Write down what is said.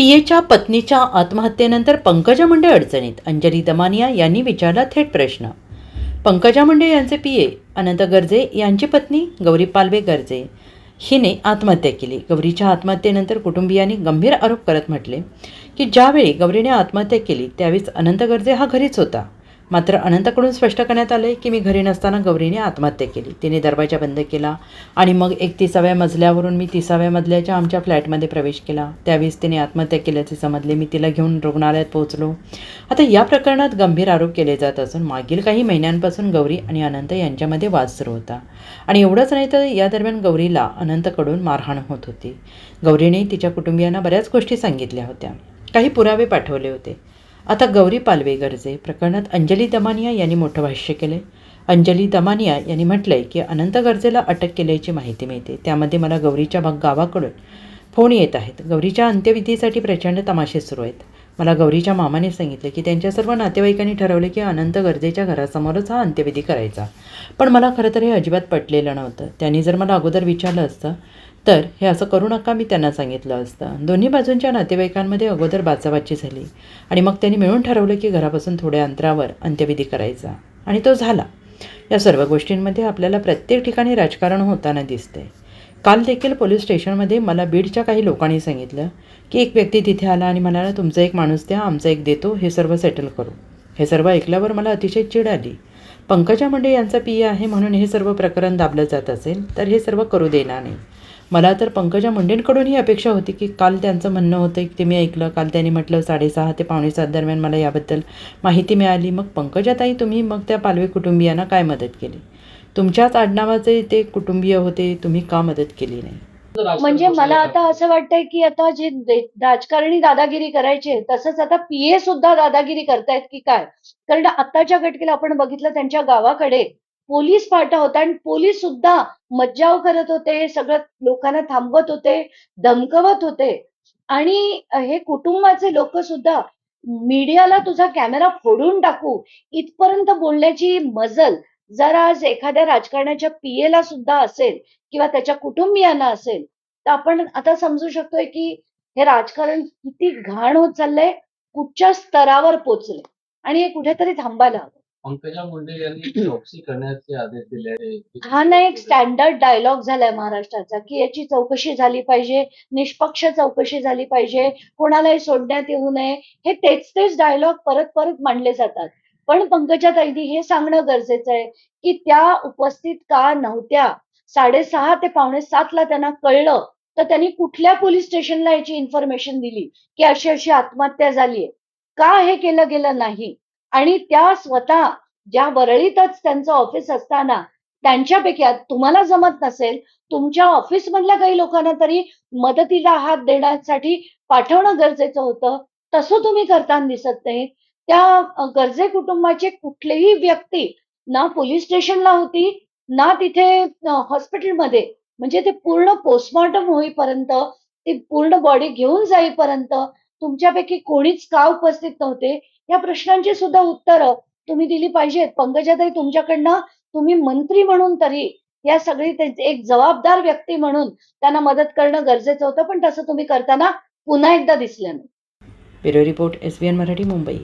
पीएच्या पत्नीच्या आत्महत्येनंतर पंकजा मुंडे अडचणीत. अंजली दमानिया यांनी विचारला थेट प्रश्न. पंकजा मुंडे यांचे पीए अनंत गर्जे यांची पत्नी गौरी पालवे गर्जे. हिने आत्महत्या केली. गौरीच्या आत्महत्येनंतर कुटुंबियांनी गंभीर आरोप करत म्हटले की ज्यावेळी गौरीने आत्महत्या केली त्यावेळीच अनंत गर्जे हा घरीच होता. मात्र अनंतकडून स्पष्ट करण्यात आले की मी घरी नसताना गौरीने आत्महत्या केली. तिने दरवाजा बंद केला आणि मग एकतीसाव्या मजल्यावरून मी तिसाव्या मजल्याच्या आमच्या फ्लॅटमध्ये प्रवेश केला. त्यावेळेस तिने आत्महत्या केल्याचे समजले. मी तिला घेऊन रुग्णालयात पोहोचलो. आता या प्रकरणात गंभीर आरोप केले जात असून मागील काही महिन्यांपासून गौरी आणि अनंत यांच्यामध्ये वाद सुरू होता. आणि एवढंच नाही तर या दरम्यान गौरीला अनंतकडून मारहाण होत होती. गौरीने तिच्या कुटुंबियांना बऱ्याच गोष्टी सांगितल्या होत्या. काही पुरावे पाठवले होते. आता गौरी पालवे गर्जे. प्रकरणात अंजली दमानिया यांनी मोठं भाष्य केले. अंजली दमानिया यांनी म्हटलंय की अनंत गरजेला अटक केल्याची माहिती मिळते. त्यामध्ये मला गौरीच्या भाग गावाकडून फोन येत आहेत. गौरीच्या अंत्यविधीसाठी प्रचंड तमाशे सुरू आहेत. मला गौरीच्या मामाने सांगितले की त्यांच्या सर्व नातेवाईकांनी ठरवले की अनंत गरजेच्या घरासमोरच हा अंत्यविधी करायचा. पण मला खरं तर हे अजिबात पटलेलं नव्हतं. त्यांनी जर मला अगोदर विचारलं असतं तर हे असं करू नका मी त्यांना सांगितलं असतं. दोन्ही बाजूंच्या नातेवाईकांमध्ये अगोदर बाचाबाची झाली आणि मग त्यांनी मिळून ठरवलं की घरापासून थोड्या अंतरावर अंत्यविधी करायचा. आणि तो झाला. या सर्व गोष्टींमध्ये आपल्याला प्रत्येक ठिकाणी राजकारण होताना दिसतंय. काल देखील पोलीस स्टेशनमध्ये मला बीडच्या काही लोकांनी सांगितलं की एक व्यक्ती तिथे आला आणि म्हणाला तुमचा एक माणूस द्या आमचा एक देतो हे सर्व सेटल करू. हे सर्व ऐकल्यावर मला अतिशय चिड आली. पंकजा मुंडे यांचा पी आहे म्हणून हे सर्व प्रकरण दाबलं जात असेल तर हे सर्व करू देणार नाही. मला तर पंकजा मुंडेंकडून ही अपेक्षा होती की काल त्यांचं म्हणणं होतं की ते मी ऐकलं. काल त्यांनी म्हटलं साडेसहा ते पावणे सात दरम्यान मला याबद्दल माहिती मिळाली. मग पंकजाताई तुम्ही मग त्या पालवे कुटुंबियांना काय मदत केली? तुमच्याच आडनावाचे ते कुटुंबीय होते तुम्ही का मदत केली नाही? म्हणजे मला आता असं वाटतंय की आता जे राजकारणी दादागिरी करायचे तसंच आता पीए सुद्धा दादागिरी करतायत की काय? कारण आताच्या घटकेला आपण बघितलं त्यांच्या गावाकडे पोलीस फाटा होता आणि पोलीस सुद्धा मज्जाव करत होते सगळं लोकांना थांबवत होते धमकवत होते. आणि हे कुटुंबाचे लोक सुद्धा मीडियाला तुझा कॅमेरा फोडून टाकू इथपर्यंत बोलण्याची मजल जर आज एखाद्या राजकारणाच्या पीएला सुद्धा असेल किंवा त्याच्या कुटुंबियांना असेल तर आपण आता समजू शकतोय की हे राजकारण किती घाण होत चाललंय कुठच्या स्तरावर पोचले आणि हे कुठेतरी थांबायला हवं. पंकजा मुंडे यांनी चौकशी करण्याचे आदेश दिले. आहेत. हा ना एक स्टँडर्ड डायलॉग झालाय महाराष्ट्राचा की याची चौकशी झाली पाहिजे निष्पक्ष चौकशी झाली पाहिजे कोणालाही सोडण्यात येऊ नये. हे तेच तेच डायलॉग परत परत मांडले जातात. पण पंकजा ताईनी हे सांगणं गरजेचं आहे की त्या उपस्थित का नव्हत्या? साडेसहा ते पावणे सातला त्यांना कळलं तर त्यांनी कुठल्या पोलीस स्टेशनला याची इन्फॉर्मेशन दिली की अशी अशी आत्महत्या झालीये? का हे केलं गेलं नाही? आणि त्या स्वतः ज्या वरळीतच त्यांचं ऑफिस असताना त्यांच्यापैकी तुम्हाला जमत नसेल तुमच्या ऑफिस मधल्या काही लोकांना तरी मदतीला हात देण्यासाठी पाठवणं गरजेचं होतं. तसं तुम्ही करताना दिसत नाही. त्या गरजे कुटुंबाचे कुठलेही व्यक्ती ना पोलीस स्टेशनला होती ना तिथे हॉस्पिटलमध्ये म्हणजे ते पूर्ण पोस्टमॉर्टम होईपर्यंत ती पूर्ण बॉडी घेऊन जाईपर्यंत तुमच्यापैकी कोणीच का उपस्थित नव्हते? या प्रश्नांची सुद्धा उत्तरं तुम्ही दिली पाहिजेत. पंकजाताई तुमच्याकडनं तुम्ही मंत्री म्हणून तरी या सगळी एक जबाबदार व्यक्ती म्हणून त्यांना मदत करणं गरजेचं होतं पण तसं तुम्ही करताना पुन्हा एकदा दिसलं नाही bureau report S B N Marathi Mumbai.